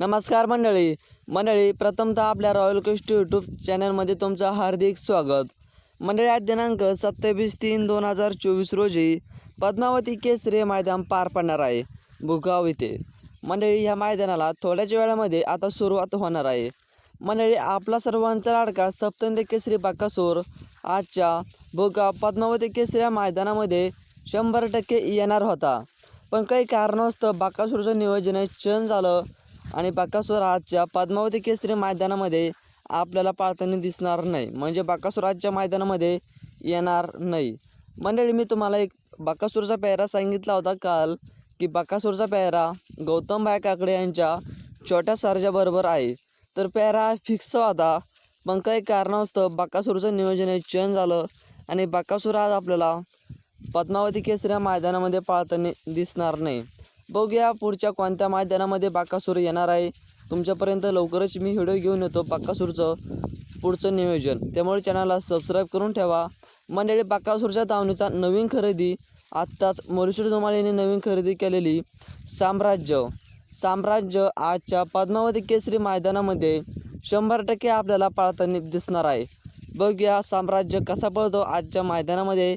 नमस्कार मंडळी. मंडळी प्रथमतः आपल्या रॉयल क्वेस्ट यूट्यूब चॅनलमध्ये तुमचं हार्दिक स्वागत. मंडळी आज दिनांक सत्तावीस तीन दोन हजार चोवीस रोजी पद्मावती केसरी हे मैदान पार पडणार आहे भुगाव इथे. मंडळी ह्या मैदानाला थोड्याच वेळामध्ये आता सुरुवात होणार आहे. मंडळी आपला सर्वांचा लाडका सप्तंद केसरी बाकासूर आजच्या भुगाव पद्मावती केसरी या मैदानामध्ये शंभर टक्के येणार होता. पण काही कारणास्तव बाकासूरचं नियोजन चेंज झालं. आणि बाकासूर आजच्या पद्मावती केसरी मैदानामध्ये आपल्याला पाळताना दिसणार नाही. म्हणजे बाकासूर आजच्या मैदानामध्ये येणार नाही. मंडळी मी तुम्हाला एक बाकासूरचा पेहरा सांगितला होता काल की बाकासूरचा पेहरा गौतम भाई काकडे यांच्या छोट्या सर्जाबरोबर आहे. तर पेहरा फिक्स होता. पण काही कारणास्तव बाकासूरचं नियोजन हे चेंज झालं आणि बाकासूर आज आपल्याला पद्मावती केसरी या मैदानामध्ये पाळताना दिसणार नाही. बघूया पुढच्या कोणत्या मैदानामध्ये बाकासूर येणार आहे. तुमच्यापर्यंत लवकरच मी व्हिडिओ घेऊन येतो बाकासूरचं पुढचं नियोजन. त्यामुळे चॅनलला सबस्क्राईब करून ठेवा. मंडळी बाकासूरच्या दावणीचा नवीन खरेदी. आत्ताच मोरेश्वर धुमाळीने नवीन खरेदी केलेली साम्राज्य. साम्राज्य आजच्या पद्मावती केसरी मैदानामध्ये शंभर टक्के आपल्याला पाळताना दिसणार आहे. बघूया साम्राज्य कसा पळतो आजच्या मैदानामध्ये.